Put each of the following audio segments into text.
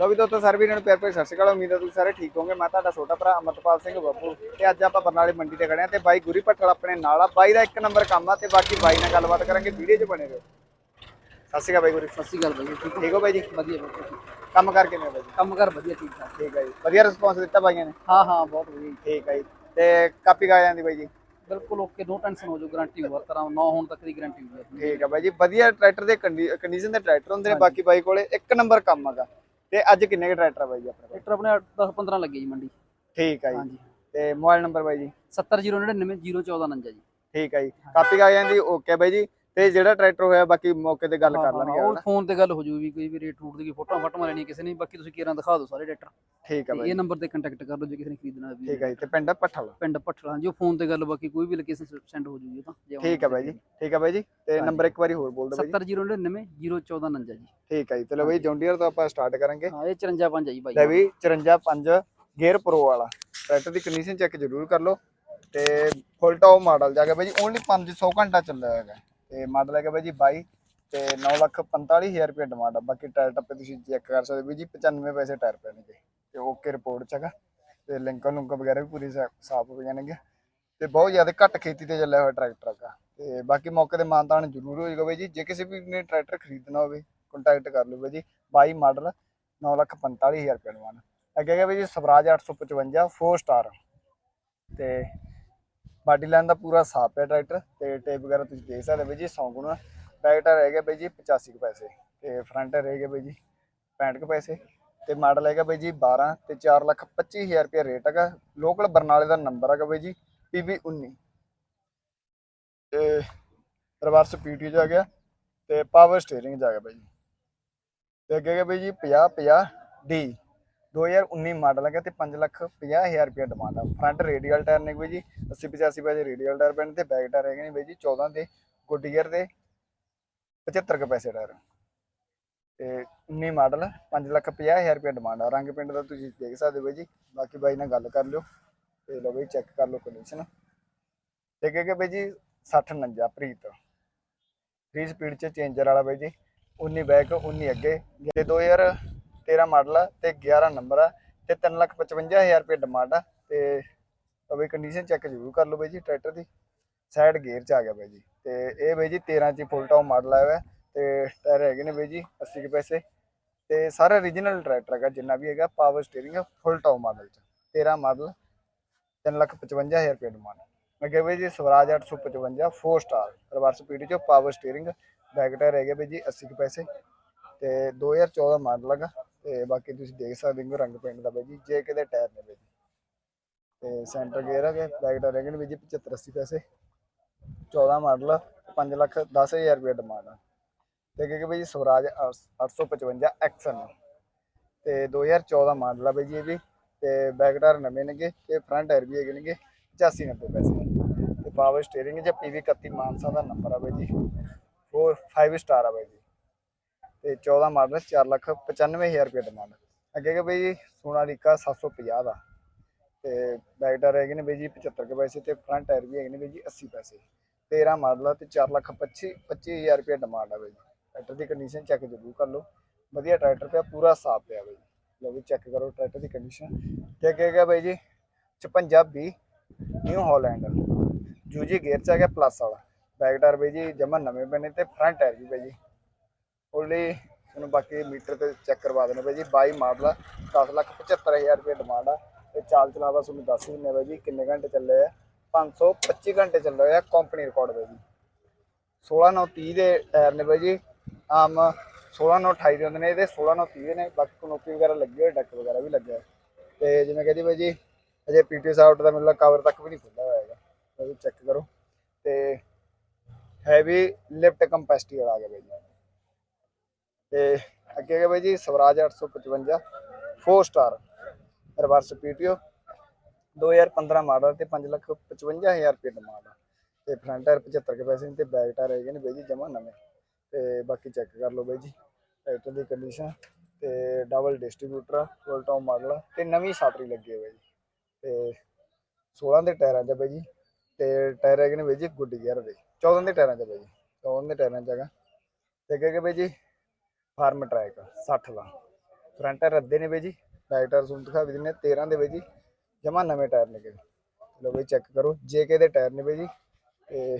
ਲੋ ਵੀ ਦੋਸਤੋ ਸਾਰੇ ਵੀਰਾਂ ਨੂੰ ਪਿਆਰ ਭਰੀ ਸਤਿ ਸ਼੍ਰੀ ਅਕਾਲ ਉਮੀਦ ਹੈ ਤੁਸੀਂ ਸਾਰੇ ਠੀਕ ਹੋਵੋਗੇ। ਮੈਂ ਤੁਹਾਡਾ ਛੋਟਾ ਭਰਾ ਅਮਰਪਾਲ ਸਿੰਘ ਬੱਬੂ ਤੇ ਅੱਜ ਆਪਾਂ ਬਰਨਾਲੇ ਮੰਡੀ ਤੇ ਖੜੇ ਆ ਤੇ ਬਾਈ ਗੁਰੀ ਭੱਠਲ ਆਪਣੇ ਨਾਲ ਆ। ਬਾਈ ਦਾ ਇੱਕ ਨੰਬਰ ਕੰਮ ਆ ਤੇ ਬਾਕੀ ਬਾਈ ਨਾਲ ਗੱਲਬਾਤ ਕਰਾਂਗੇ ਵੀਡੀਓ 'ਚ ਬਣੇ ਰਹੋ। ਸਤਿ ਸ਼੍ਰੀ ਅਕਾਲ ਬਾਈ ਗੁਰੀ। ਸਤਿ ਸ਼੍ਰੀ ਅਕਾਲ ਬਾਈ ਠੀਕ ਹੋ? ਬਾਈ ਜੀ? ਵਧੀਆ ਕੰਮ ਕਰਕੇ ਨੇ ਬਾਈ ਜੀ? ਕੰਮ ਕਰ ਵਧੀਆ ਠੀਕ ਠਾਕ। ਠੀਕ ਹੈ ਜੀ। ਵਧੀਆ ਰਿਸਪੌਂਸ ਦਿੱਤਾ ਬਾਈਆਂ ਨੇ? ਹਾਂ ਹਾਂ ਬਹੁਤ ਵਧੀਆ। ਠੀਕ ਹੈ ਜੀ। ਤੇ ਕਾਪੀ ਗਾ ਜਾਂਦੀ ਬਾਈ ਜੀ? ਬਿਲਕੁਲ ਓਕੇ ਨੋ ਟੈਨਸ਼ਨ ਹੋ ਜੋ ਗਾਰੰਟੀ ਹੋਵਾ ਤਰ੍ਹਾਂ 9 ਹੋਣ ਤੱਕ ਦੀ ਗਾਰੰਟੀ ਹੋਊਗੀ ਠੀਕ ਹੈ ਬਾਈ ਜੀ। ਵਧੀਆ ਟਰੈਕਟਰ ਦੇ ਕੰਡੀਸ਼ਨ ਦੇ ਟਰੈਕਟਰ ਹੁੰਦੇ ਨੇ ਬਾਕੀ ਬਾਈ ਕੋਲੇ ਇੱਕ ਨੰਬਰ ਕੰਮ ਹੈਗਾ। ਤੇ ਅੱਜ ਕਿੰਨੇ ਕੇ ਟਰੈਕਟਰ ਆ ਬਾਈ ਜੀ ਆਪਣੇ ਕੋਲ? ਟਰੈਕਟਰ ਆਪਣੇ 10 15 ਲੱਗੇ ਜੀ ਮੰਡੀ। ਠੀਕ ਹੈ ਜੀ। ਹਾਂਜੀ। ਤੇ ਮੋਬਾਈਲ ਨੰਬਰ ਬਾਈ ਜੀ? 70099 01449 ਜੀ। ਠੀਕ ਹੈ ਜੀ। ਕਾਪੀ ਗਾ ਜਾਂਦੀ ਓਕੇ ਬਾਈ ਜੀ। ਤੇ ਜਿਹੜਾ ਟਰੈਕਟਰ ਹੋਇਆ ਬਾਕੀ ਮੌਕੇ ਤੇ ਗੱਲ ਕਰ ਲਾਂਗੇ ਉਹ ਫੋਨ ਤੇ ਗੱਲ ਹੋ ਜੂ ਵੀ ਕੋਈ ਵੀ ਰੇਟ ਰੂਟ ਦੀ ਕੋਈ ਫੋਟੋ ਫੋਟੋ ਲੈਣੀ ਕਿਸੇ ਨੇ ਬਾਕੀ ਤੁਸੀਂ ਕੇਰਾਂ ਦਿਖਾ ਦਿਓ ਸਾਰੇ ਟਰੈਕਟਰ ਠੀਕ ਹੈ ਤੇ ਬਾਈ ਇਹ ਨੰਬਰ ਤੇ ਕੰਟੈਕਟ ਕਰ ਲਓ ਜੇ ਕਿਸੇ ਨੇ ਖਰੀਦਣਾ ਵੀ ਠੀਕ ਹੈ ਜੀ ਤੇ ਪਿੰਡ ਪੱਠਲ ਪਿੰਡ ਪੱਠਲਾ ਜੋ ਫੋਨ ਤੇ ਗੱਲ ਬਾਕੀ ਕੋਈ ਵੀ ਲੋਕੇਸ਼ਨ ਸੈਂਡ ਹੋ ਜੂਗੀ ਤਾਂ ਠੀਕ ਹੈ ਬਾਈ ਜੀ ਠੀਕ ਹੈ ਬਾਈ ਜੀ ਤੇ ਨੰਬਰ ਇੱਕ ਵਾਰੀ ਹੋਰ ਬੋਲ ਦਿਓ ਬਾਈ ਜੀ। 70099 01449 ਜੀ। ਠੀਕ ਹੈ ਜੀ ਚਲੋ ਬਾਈ ਜੌਂਡੀਅਰ ਤੋਂ ਆਪਾਂ ਸਟਾਰਟ ਕਰਾਂਗੇ। ਹਾਂ ਇਹ 54 ਪੰਜ ਹੈ ਜੀ ਲੈ ਬਾਈ ਵੀ 54 5 ਗੇਅਰ ਪ੍ਰੋ ਵਾਲਾ। ਟਰੈਕਟਰ ਦੀ ਕੰਡੀਸ਼ਨ ਚੈੱਕ ਜ਼ਰੂਰ ਕਰ ਲਓ ਤੇ ਫੁੱਲ ਟਾਪ ਮਾਡਲ ਜਾ ਕੇ ਬਾਈ ਜੀ ਓਨਲੀ 500 ਘੰਟਾ ਚੱਲਿਆ ਹੈਗਾ। ਤੇ ਮਾਡਲ ਹੈਗਾ ਬਾਈ ਜੀ 22 ਤੇ 9 ਲੱਖ 45000 ਰੁਪਏ ਡਿਮਾਂਡ ਆ। ਬਾਕੀ ਟਾਇਰ ਟੱਪੇ ਤੁਸੀਂ ਚੈੱਕ ਕਰ ਸਕਦੇ ਹੋ ਵੀ ਜੀ 95 ਪੈਸੇ ਟਾਇਰ ਪੈਣਗੇ ਤੇ ਓਕੇ ਰਿਪੋਰਟ ਚ ਹੈਗਾ। ਤੇ ਲਿੰਕਾਂ ਲੁੰਕਾਂ ਵਗੈਰਾ ਵੀ ਪੂਰੀ ਸਾਫ਼ ਹੋ ਜਾਣਗੇ ਤੇ ਬਹੁਤ ਜ਼ਿਆਦਾ ਘੱਟ ਖੇਤੀ ਤੇ ਚੱਲਿਆ ਹੋਇਆ ਟਰੈਕਟਰ ਹੈਗਾ। ਤੇ ਬਾਕੀ ਮੌਕੇ ਤੇ ਮਾਨਤਾਨ ਜ਼ਰੂਰ ਹੋ ਜਾਊਗਾ ਬਾਈ ਜੀ। ਜੇ ਕਿਸੇ ਵੀ ਨੇ ਟਰੈਕਟਰ ਖਰੀਦਣਾ ਹੋਵੇ ਕੰਟੈਕਟ ਕਰ ਲਓ ਬਾਈ ਜੀ। 22 ਮਾਡਲ 9 ਲੱਖ 45000 ਰੁਪਏ ਡਿਮਾਂਡ ਅੱਗੇ ਹੈਗਾ ਬਾਈ ਜੀ ਸਵਰਾਜ 855 4 ਸਟਾਰ ਤੇ ਬਾਡੀ ਲਾਈਨ ਦਾ ਪੂਰਾ ਸਾਫ਼ ਹੈ ਟਰੈਕਟਰ ਤੇ ਟੇਪ ਵਗੈਰਾ ਤੁਸੀਂ ਦੇਖ ਸਕਦੇ ਹੋ ਜੀ 100 ਗੁਣਾ। ਬੈਕ ਟਾਇਰ ਹੈਗਾ ਬਾਈ ਜੀ 85 ਕੁ ਪੈਸੇ ਤੇ ਫਰੰਟ ਟਾਇਰ ਹੈਗਾ ਬਾਈ ਜੀ 65 ਕੁ ਪੈਸੇ ਤੇ ਮਾਡਲ ਹੈਗਾ ਬਾਈ ਜੀ 12 ਤੇ 4 ਲੱਖ 25000 ਰੁਪਏ ਰੇਟ ਹੈਗਾ। ਲੋਕਲ ਬਰਨਾਲੇ ਦਾ ਨੰਬਰ ਹੈਗਾ ਬਾਈ ਜੀ PB 19 ਤੇ ਰਿਵਰਸ ਪੀਟੀ ਜਾ ਗਿਆ ਤੇ ਪਾਵਰ ਸਟੀਅਰਿੰਗ ਜਾ ਗਿਆ ਬਾਈ ਜੀ। ਤੇ ਅੱਗੇ ਹੈਗਾ ਬਾਈ ਜੀ 50 50 ਡੀ 2019 ਮਾਡਲ ਹੈਗਾ ਤੇ 5 ਲੱਖ 50 ਹਜ਼ਾਰ ਰੁਪਏ ਡਿਮਾਂਡ ਆ। ਫਰੰਟ ਰੇਡੀਅਲ ਟਾਇਰ ਨੇ ਕੋਈ ਜੀ 80 85 ਬਾਈ ਦੇ ਰੇਡੀਅਲ ਟਾਇਰ ਪੈਣ ਤੇ ਬੈਕ ਟਾਇਰ ਹੈਗੇ ਨੇ ਬਾਈ ਜੀ 14 ਦੇ ਗੁੱਡੀਅਰ ਦੇ 75 ਪੈਸੇ ਟਾਇਰ ਤੇ 19 ਮਾਡਲ 5 ਲੱਖ 50 ਹਜ਼ਾਰ ਰੁਪਏ ਡਿਮਾਂਡ ਆ। ਰੰਗ ਪਿੰਡ ਦਾ ਤੁਸੀਂ ਦੇਖ ਸਕਦੇ ਹੋ ਬਾਈ ਜੀ। ਬਾਕੀ ਬਾਈ ਨਾਲ ਗੱਲ ਕਰ ਲਿਓ ਤੇ ਲਓ ਬਾਈ ਚੈੱਕ ਕਰ ਲਓ ਕੰਡੀਸ਼ਨ ਦੇਖੇਗੇ ਬਾਈ ਜੀ 60 59 ਪ੍ਰੀਤ 3 ਸਪੀਡ ਚ ਚੇਂਜਰ ਵਾਲਾ ਬਾਈ ਜੀ। 19 ਬੈਕ 19 ਅੱਗੇ। ਜੇ 2000 13 ਮਾਡਲ ਆ ਤੇ 11 ਨੰਬਰ ਆ ਤੇ 355000 ਰੁਪਏ ਡਿਮਾਂਡ ਆ ਤੇ ਬਾਈ ਕੰਡੀਸ਼ਨ ਚੈੱਕ ਜ਼ਰੂਰ ਕਰ ਲਓ ਬਾਈ ਜੀ ਟਰੈਕਟਰ ਦੀ। ਸਾਈਡ ਗੇਅਰ ਚ ਆ ਗਿਆ ਬਾਈ ਜੀ। ਤੇ ਇਹ ਬਾਈ ਜੀ 13 ਚ ਫੁੱਲ ਟਾਪ ਮਾਡਲ ਆਇਆ ਹੈ ਤੇ ਟਾਇਰ ਹੈਗੇ ਨੇ ਬਾਈ ਜੀ 80 ਕੇ ਪੈਸੇ। ਤੇ ਸਾਰਾ origignal ਟਰੈਕਟਰ ਹੈਗਾ, ਜਿੰਨਾ ਵੀ ਹੈਗਾ power steering full top model ਚ। 13 ਮਾਡਲ 355000 ਰੁਪਏ ਡਿਮਾਂਡ ਮੈਂ ਅੱਗੇ ਬਾਈ ਜੀ, ਸਵਰਾਜ 855 4 ਸਟਾਰ ਰਿਵਰਸ ਪੀਡੀ ਚ ਪਾਵਰ ਸਟੀering ਬੈਕ ਟਾਇਰ ਹੈਗੇ ਬਾਈ ਜੀ 80 ਕੇ ਪੈਸੇ। ਤੇ 2014 ਮਾਡਲ ਹੈਗਾ। ਤੇ ਬਾਕੀ ਤੁਸੀਂ ਦੇਖ ਸਕਦੇ ਹੋ ਰੰਗ ਪੇਂਟ ਦਾ ਬਾਈ ਜੀ, ਜੇ ਕਿਤੇ ਟਾਇਰ ਨੇ ਬਾਈ ਜੀ। ਤੇ ਸੈਂਟਰ ਗੇਅਰ ਹੈਗੇ ਬੈਕ ਟਾਇਰ ਹੈਗੇ ਨੇ ਬਾਈ ਜੀ 75 80 ਪੈਸੇ। 14 ਮਾਡਲ 5 ਲੱਖ 10000 ਰੁਪਏ ਡਿਮਾਂਡ ਆ। ਤੇ ਕਿ ਬਾਈ ਜੀ, ਸਵਰਾਜ 855 ਐਕਸਨ ਤੇ 2014 ਮਾਡਲ ਆ ਬਾਈ ਜੀ ਇਹ ਵੀ। ਤੇ ਬੈਕ ਟਾਇਰ ਨਵੇਂ ਨੇਗੇ ਤੇ ਫਰੰਟ ਟਾਇਰ ਵੀ ਹੈਗੇ ਨੇਗੇ 85 90 ਪੈਸੇ। ਤੇ ਪਾਵਰ ਸਟੀਅਰਿੰਗ ਜਾਂ PV 31 ਮਾਨਸਾ ਦਾ ਨੰਬਰ ਆ ਬਾਈ ਜੀ। 4 5 ਸਟਾਰ ਆ ਬਾਈ ਜੀ। ਤੇ 14 ਮਾਡਲ 4 ਲੱਖ 95000 ਰੁਪਏ ਡਿਮਾਂਡ ਅੱਗੇ ਕਿ ਬਾਈ ਜੀ ਸੋਨਾਲੀਕਾ 750 ਦਾ। ਤੇ ਬੈਕ ਟਾਇਰ ਹੈਗੇ ਨੇ ਬਾਈ ਜੀ 75 ਕੁ ਪੈਸੇ ਤੇ ਫਰੰਟ ਟਾਇਰ ਵੀ ਹੈਗੇ ਨੇ ਬਾਈ ਜੀ 80 ਪੈਸੇ। 13 ਮਾਡਲ ਆ ਤੇ 4 ਲੱਖ 25 25000 ਰੁਪਏ ਡਿਮਾਂਡ ਆ ਬਾਈ ਜੀ। ਟਰੈਕਟਰ ਦੀ ਕੰਡੀਸ਼ਨ ਚੈੱਕ ਜ਼ਰੂਰ ਕਰ ਲਓ। ਵਧੀਆ ਟਰੈਕਟਰ ਪਿਆ, ਪੂਰਾ ਸਾਫ਼ ਪਿਆ ਬਾਈ। ਲਓ ਵੀ ਚੈੱਕ ਕਰੋ ਟਰੈਕਟਰ ਦੀ ਕੰਡੀਸ਼ਨ ਤੇ ਅੱਗੇ ਹੈਗਾ ਬਾਈ ਜੀ 56 20 ਨਿਊ ਹਾਲੈਂਡ ਜੂਜੀ ਗੇਅਰ ਚ ਆ ਗਿਆ ਪਲੱਸ ਵਾਲਾ। ਬੈਕ ਟਾਇਰ ਬਾਈ ਜੀ ਜਮਾ ਨਵੇਂ ਬਣੇ ਤੇ ਫਰੰਟ ਟਾਇਰ ਵੀ ਬਾਈ ਜੀ ਉਹਲੇ ਤੁਹਾਨੂੰ ਬਾਕੀ ਮੀਟਰ ਤੇ ਚੈੱਕ ਕਰਵਾ ਦੇਣੇ ਬਾਈ ਜੀ 22 ਮਾਡਲ ਆ 10 ਲੱਖ 75000 ਰੁਪਏ ਡਿਮਾਂਡ ਆ। ਤੇ ਚਾਲ ਚਲਾਵਾ ਤੁਹਾਨੂੰ ਦੱਸ ਹੀ ਦਿੰਨੇ ਬਾਈ ਜੀ, ਕਿੰਨੇ ਘੰਟੇ ਚੱਲੇ ਆ? 525 ਘੰਟੇ ਚੱਲੇ ਹੋਏ ਕੰਪਨੀ ਰਿਕਾਰਡ ਬਾਈ ਜੀ। 16 9 30 ਦੇ ਟਾਇਰ ਨੇ ਬਾਈ ਜੀ, ਆਮ 16 9 28 ਦੇ ਹੁੰਦੇ ਨੇ ਇਹਦੇ 16 9 30 ਦੇ ਨੇ, ਬਾਕੀ ਕਨੋਪੀ ਵਗੈਰਾ ਲੱਗੇ ਹੋਈ, ਡੱਕ ਵਗੈਰਾ ਵੀ ਲੱਗਿਆ। ਹੋਇਆ। ਤੇ ਜਿਵੇਂ ਕਹਿੰਦੀ ਬਾਈ ਜੀ, ਅਜੇ ਪੀਟੀ ਸਾਊਟ ਦਾ ਮੈਨੂੰ ਕਵਰ ਤੱਕ ਵੀ ਨਹੀਂ ਖੁੱਲ੍ਹਾ ਹੋਇਆ ਹੈਗਾ। ਚੈੱਕ ਕਰੋ। ਤੇ ਹੈਵੀ ਲਿਫਟ ਕੰਪੈਸਿਟੀ ਵਾਲਾ ਆ ਗਿਆ ਬਾਈ ਜੀ। ਤੇ ਅੱਗੇ ਹੈਗਾ ਬਾਈ ਜੀ Swaraj 855 4 star reverse PTO 2015 model ਤੇ 5 ਲੱਖ 55000 ਰੁਪਏ ਡਿਮਾਂਡ ਆ। ਤੇ ਫਰੰਟ ਟਾਇਰ 75 ਕੇ ਪੈਸੇ ਨੇ ਤੇ ਬੈਕ ਟਾਇਰ ਹੈਗੇ ਨੇ ਬਾਈ ਜੀ ਜਮਾ ਨਵੇਂ। ਤੇ ਬਾਕੀ ਚੈੱਕ ਕਰ ਲਓ ਬਾਈ ਜੀ ਟਰੈਕਟਰ ਦੀ ਕੰਡੀਸ਼ਨ ਤੇ ਡਬਲ ਡਿਸਟ੍ਰੀਬਿਊਟਰ ਆ ਫੁੱਲ ਟਾਪ ਮਾਡਲ ਆ, ਤੇ ਨਵੀਂ ਸਾਟਰੀ ਲੱਗੀ ਹੈ ਬਾਈ ਜੀ। ਤੇ 16 ਦੇ ਟਾਇਰਾਂ 'ਚ ਬਾਈ ਜੀ, ਤੇ ਟਾਇਰ ਹੈਗੇ ਨੇ ਬਾਈ ਜੀ ਗੁੱਡ ਗੇਅਰ ਦੇ 14 ਦੇ ਟਾਇਰਾਂ 'ਚ ਆ ਬਾਈ ਜੀ 14 ਦੇ ਟਾਇਰਾਂ 'ਚ ਹੈਗਾ। ਤੇ ਅੱਗੇ ਬਾਈ ਜੀ ਫਾਰਮ ਟਰੈਕ 60 ਦਾ। ਫਰੰਟ ਟਾਇਰ ਅੱਧੇ ਨੇ ਬਈ ਜੀ ਬੈਕ ਟਾਇਰ ਤੁਹਾਨੂੰ ਦਿਖਾ ਵੀ ਦਿੰਨੇ 13 ਦੇ ਬਈ ਜੀ, ਜਮਾ ਨਵੇਂ ਟਾਇਰ ਨੇ ਗੇ ਲੋ ਬਈ ਚੈੱਕ ਕਰੋ ਜੇਕੇ ਦੇ ਟਾਇਰ ਨੇ ਬਈ ਜੀ, ਤੇ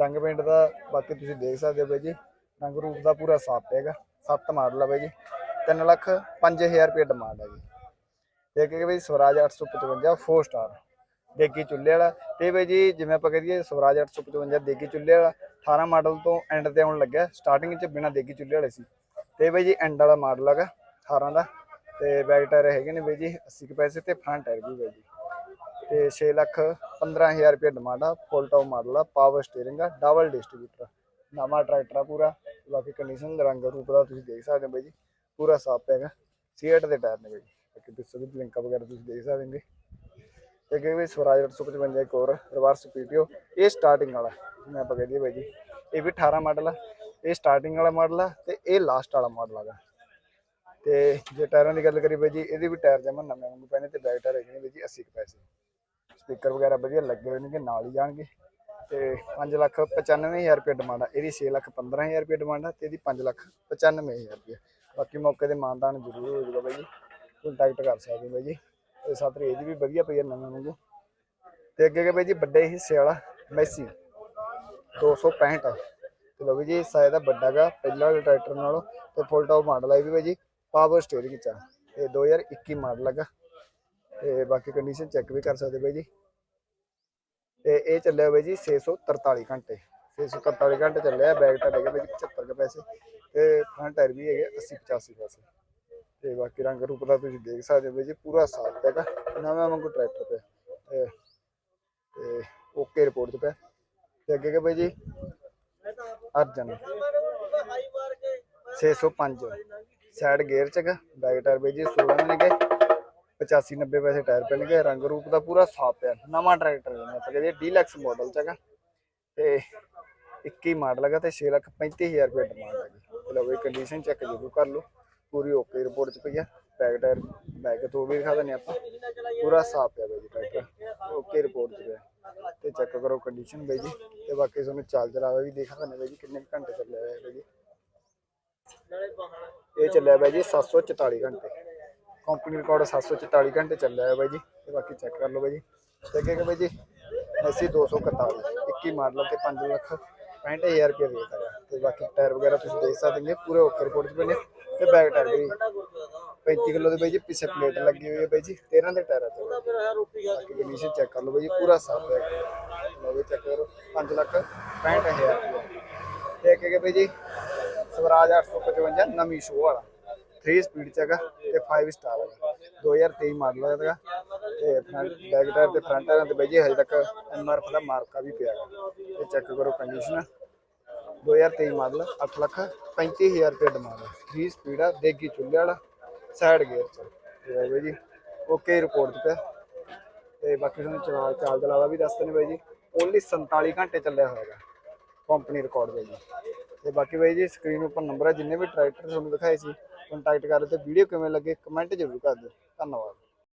ਰੰਗ ਪੇਂਟ ਦਾ ਬਾਕੀ ਤੁਸੀਂ ਦੇਖ ਸਕਦੇ ਹੋ ਬਈ ਜੀ, ਰੰਗ ਰੂਪ ਦਾ ਪੂਰਾ ਸਾਫ਼ ਹੈਗਾ, ਸੱਤ ਮਾਡਲ ਆ ਬਈ ਜੀ 3 ਲੱਖ 5000 ਰੁਪਏ ਡਿਮਾਂਡ ਹੈ ਜੀ। ਤੇ ਕੇ ਬਈ ਸਵਰਾਜ 855 4 ਸਟਾਰ ਦੇਗੀ ਚੁੱਲ੍ਹੇ ਵਾਲਾ। ਤੇ ਬਈ ਜੀ, ਜਿਵੇਂ ਆਪਾਂ ਕਹੀਏ ਸਵਰਾਜ 855 ਦੇਗੀ ਚੁੱਲ੍ਹੇ ਵਾਲਾ 18 ਮਾਡਲ ਤੋਂ ਐਂਡ ਤੇ ਆਉਣ ਲੱਗਾ ਸਟਾਰਟਿੰਗ 'ਚ ਬਿਨਾ ਦੇਗੀ ਚੁੱਲ੍ਹੇ ਵਾਲੇ ਸੀ। ਤੇ ਬਾਈ ਜੀ ਐਂਡ ਵਾਲਾ ਮਾਡਲ ਹੈਗਾ 18 ਦਾ ਤੇ ਬੈਕ ਟਾਇਰ ਹੈਗੇ ਨੇ ਬਾਈ ਜੀ 80 ਕੁ ਪੈਸੇ ਤੇ ਫਰੰਟ ਟਾਇਰ ਵੀ ਬਾਈ ਜੀ। ਤੇ 6 ਲੱਖ 15000 ਰੁਪਏ ਡਿਮਾਂਡ ਆ ਫੁੱਲ ਟੌਪ ਮਾਡਲ ਆ ਪਾਵਰ ਸਟੀਅਰਿੰਗ ਆ ਡਬਲ ਡਿਸਟ੍ਰੀਬਿਊਟਰ ਨਵਾਂ ਟਰੈਕਟਰ ਆ ਪੂਰਾ, ਬਾਕੀ ਕੰਡੀਸ਼ਨ ਰੰਗ ਰੂਪ ਦਾ ਤੁਸੀਂ ਦੇਖ ਸਕਦੇ ਹੋ ਬਾਈ ਜੀ, ਪੂਰਾ ਸਾਫ਼ ਹੈਗਾ। ਸੀਟ ਦੇ ਟਾਇਰ ਨੇ ਬਾਈ ਜੀ, ਬਾਕੀ ਪਿੱਛੇ ਵੀ ਲਿੰਕਾਂ ਵਗੈਰਾ ਤੁਸੀਂ ਦੇਖ ਸਕਦੇ ਹੋਗੇ ਤੇ ਅੱਗੇ ਵੀ ਸਵਰਾਜ 855 ਇੱਕ ਹੋਰ ਰਿਵਰਸ ਪੀਟੀਓ ਇਹ ਸਟਾਰਟਿੰਗ ਵਾਲਾ ਮੈਂ ਆਪਾਂ ਕਹਦੇ ਬਾਈ ਜੀ, ਇਹ ਵੀ 18 ਮਾਡਲ ਆ। ਇਹ ਸਟਾਰਟਿੰਗ ਵਾਲਾ ਮਾਡਲ ਆ ਤੇ ਇਹ ਲਾਸਟ ਵਾਲਾ ਮਾਡਲ ਹੈਗਾ ਤੇ ਜੇ ਟਾਇਰਾਂ ਦੀ ਗੱਲ ਕਰੀ ਬਾਈ ਜੀ, ਇਹਦੇ ਵੀ ਟਾਇਰ ਜਮਾ ਨਵੇਂ ਵਾਂਗੂ ਪੈਣੇ ਤੇ ਬੈਕ ਟਾਇਰ ਹੈਗੇ ਨੇ ਬਾਈ ਜੀ 80 ਕੁ ਪੈਸੇ। ਸਪੀਕਰ ਵਗੈਰਾ ਵਧੀਆ ਲੱਗੇ ਹੋਏ ਨੇ ਨਾਲ ਹੀ ਜਾਣਗੇ। ਤੇ 5 ਲੱਖ 95000 ਰੁਪਏ ਡਿਮਾਂਡ ਆ। ਇਹਦੀ 6 ਲੱਖ 15000 ਰੁਪਏ ਡਿਮਾਂਡ ਆ ਤੇ ਇਹਦੀ 5 ਲੱਖ 95000 ਰੁਪਏ ਬਾਕੀ ਮੌਕੇ ਤੇ ਮਾਨਦਾਨ ਜ਼ਰੂਰ ਹੋ ਜਾਊਗਾ ਬਾਈ ਜੀ। ਕੰਟੈਕਟ ਕਰ ਸਕਦੇ ਬਾਈ ਜੀ। ਤੇ ਸਾਤਰੀ ਇਹਦੀ ਵੀ ਵਧੀਆ ਪਈ ਆ ਨਵੇਂ ਵਾਂਗੂ। ਤੇ ਅੱਗੇ ਅੱਗੇ ਬਾਈ ਜੀ, ਵੱਡੇ ਹਿੱਸੇ ਵਾਲਾ ਮੈਸੀ 265 ਤੇ ਲੋ ਵੀ ਜੀ ਸਾਇਦ ਦਾ ਵੱਡਾ ਗਾ, ਪਹਿਲਾਂ ਵਾਲੇ ਟਰੈਕਟਰ ਨਾਲੋਂ ਤੇ ਫੁੱਲ ਟੌਪ ਮਾਡਲ ਆ ਵੀ ਬਾਈ ਜੀ ਪਾਵਰ ਸਟੀਅਰਿੰਗ ਚ ਆ। ਇਹ 2021 ਮਾਡਲ ਹੈਗਾ ਤੇ ਬਾਕੀ ਕੰਡੀਸ਼ਨ ਚੈੱਕ ਵੀ ਕਰ ਸਕਦੇ ਬਾਈ ਜੀ। ਤੇ ਇਹ ਚੱਲਿਆ ਬਾਈ ਜੀ 643 ਘੰਟੇ। 643 ਘੰਟੇ ਚੱਲਿਆ ਬੈਕ ਟਾਇਰ ਹੈਗਾ ਬਾਈ ਜੀ 75 ਕੁ ਪੈਸੇ। ਤੇ ਫਰੰਟ ਟਾਇਰ ਵੀ ਹੈਗੇ 80 85 ਪੈਸੇ। ਤੇ ਬਾਕੀ ਰੰਗ ਰੂਪ ਦਾ ਤੁਸੀਂ ਦੇਖ ਸਕਦੇ ਹੋ ਬਾਈ ਜੀ, ਪੂਰਾ ਸਾਫ਼ ਹੈਗਾ ਨਵਾਂ ਵਾਂਗੂ ਟਰੈਕਟਰ ਪਿਆ। ਤੇ ਓਕੇ ਰਿਪੋਰਟ ਤੇ ਪਿਆ। ਤੇ ਅੱਗੇ ਕਿ ਭਾਈ ਜੀ ਅਰਜਨ। 605 ਸਾਈਡ ਗੇਅਰ ਚ ਬੈਕ ਟਾਇਰ ਬਾਈ ਜੀ 16 ਨੇ 85 90 ਪੈਸੇ ਟਾਇਰ ਪੈਣਗੇ ਰੰਗ ਰੂਪ ਦਾ ਪੂਰਾ ਸਾਫ਼ ਪਿਆ ਨਵਾਂ ਟਰੈਕਟਰ ਹੈ। ਆਪਾਂ ਕਹਿੰਦੇ ਡੀਲਕਸ ਮਾਡਲ ਚ ਤੇ 21 ਮਾਡਲ ਹੈਗਾ ਤੇ 6 ਲੱਖ 35000 ਰੁਪਏ ਡਿਮਾਂਡ ਹੈਗੀ ਚਲੋ ਬਈ ਕੰਡੀਸ਼ਨ ਚੈੱਕ ਜ਼ਰੂਰ ਕਰ ਲਓ। ਪੂਰੀ ਓਕੇ ਰਿਪੋਰਟ ਚ ਪਈ ਆ ਬੈਕ ਟਾਇਰ ਬੈਕ ਤੋਂ ਵੀ ਦਿਖਾ ਦਿੰਦੇ ਆਪਾਂ। ਪੂਰਾ ਸਾਫ਼ ਪਿਆ ਬਾਈ ਜੀ ਟਰੈਕਟਰ ਓਕੇ ਰਿਪੋਰਟ ਚ ਪਿਆ। ਤੇ ਚੈੱਕ ਕਰੋ ਕੰਡੀਸ਼ਨ ਬਾਈ ਜੀ। ਤੇ ਬਾਕੀ ਤੁਹਾਨੂੰ ਚਾਲ ਚਲਾਵਾ ਵੀ ਦਿਖਾ ਦਿੰਦੇ ਬਾਈ ਜੀ, ਕਿੰਨੇ ਘੰਟੇ ਚੱਲਿਆ ਹੋਇਆ ਬਾਈ ਜੀ। ਇਹ ਚੱਲਿਆ ਬਾਈ ਜੀ 744 ਘੰਟੇ। ਕੰਪਨੀ ਰਿਕਾਰਡ 744 ਘੰਟੇ ਚੱਲਿਆ ਹੋਇਆ ਬਾਈ ਜੀ। ਤੇ ਬਾਕੀ ਚੈੱਕ ਕਰ ਲਓ ਬਾਈ ਜੀ। ਤੇ ਅੱਗੇ ਕਿ ਬਾਈ ਜੀ ਐਸੀ 241 21 ਮਾਡਲ ਤੇ 5 ਲੱਖ 65000 ਰੁਪਏ ਰੇਟ ਹੈਗਾ ਤੇ ਬਾਕੀ ਟਾਇਰ ਵਗੈਰਾ ਤੁਸੀਂ ਦੇਖ ਸਕਦੇ ਹੋ, ਪੂਰੇ ਓਕੇ ਰਿਪੋਰਟ 'ਚ ਬਣੇ। ਤੇ ਬੈਕ ਟਾਇਰ ਵੀ 35 ਕਿਲੋ ਦੇ ਬਾਈ ਜੀ ਪਿੱਛੇ ਪਲੇਟ ਲੱਗੀ ਹੋਈ ਹੈ ਬਾਈ ਜੀ 13 ਦੇ ਟਾਇਰ ਆ ਤੇ ਬਾਕੀ ਕੰਡੀਸ਼ਨ ਚੈੱਕ ਕਰ ਲਓ ਬਾਈ ਜੀ ਪੂਰਾ ਸਾਫ਼ ਹੈ। ਲਓ ਵੀ ਚੈੱਕ ਕਰੋ। 5 ਲੱਖ 65000 ਰੁਪਏ। ਤੇ ਅੱਗੇ ਕਿ ਬਾਈ ਜੀ ਸਵਰਾਜ 855 ਨਵੀਂ ਸ਼ੋਅ ਵਾਲਾ। 3 ਸਪੀਡ ਚ ਹੈਗਾ ਤੇ 5 ਸਟਾਰ ਹੈਗਾ। 2023 ਮਾਡਲ ਹੈਗਾ ਤੇ ਫਰੰਟ ਬੈਕ ਟਾਇਰ ਤੇ ਫਰੰਟ ਟਾਇਰਾਂ ਤੇ ਬਾਈ ਜੀ ਹਜੇ ਤੱਕ ਐਮਆਰਐਫ ਦਾ ਮਾਰਕਾ ਵੀ ਪਿਆ ਹੈਗਾ। ਤੇ ਚੈੱਕ ਕਰੋ ਕੰਡੀਸ਼ਨ 2023 ਮਾਡਲ 8 ਲੱਖ 35000 ਰੁਪਏ ਡਿਮਾਂਡ ਹੈ 3 ਸਪੀਡ ਆ ਦੇਗੀ ਚੁੱਲ੍ਹੇ ਵਾਲਾ। ਸਾਈਡ ਗੇਅਰ ਚ ਹੈ ਬਾਈ ਜੀ। ਓਕੇ ਰਿਪੋਰਟ ਤੇ ਪਿਆ ਤੇ ਬਾਕੀ ਤੁਹਾਨੂੰ ਚਲਾ ਚਾਲ ਚਲਾਵਾ ਵੀ ਦੱਸਦੇ ਨੇ ਬਾਈ ਜੀ। ਓਨਲੀ 47 ਘੰਟੇ ਚੱਲਿਆ ਹੋਏਗਾ। ਕੰਪਨੀ ਰਿਕਾਰਡ ਬਾਈ ਜੀ। ਤੇ ਬਾਕੀ ਬਾਈ ਜੀ ਸਕਰੀਨ ਉੱਪਰ ਨੰਬਰ ਹੈ ਜਿੰਨੇ ਵੀ ਟਰੈਕਟਰ ਤੁਹਾਨੂੰ ਦਿਖਾਏ ਸੀ ਕੰਟੈਕਟ ਕਰ ਤੇ ਵੀਡੀਓ ਕਿਵੇਂ ਲੱਗੇ ਕਮੈਂਟ ਜ਼ਰੂਰ ਕਰ ਦਿਓ। ਧੰਨਵਾਦ।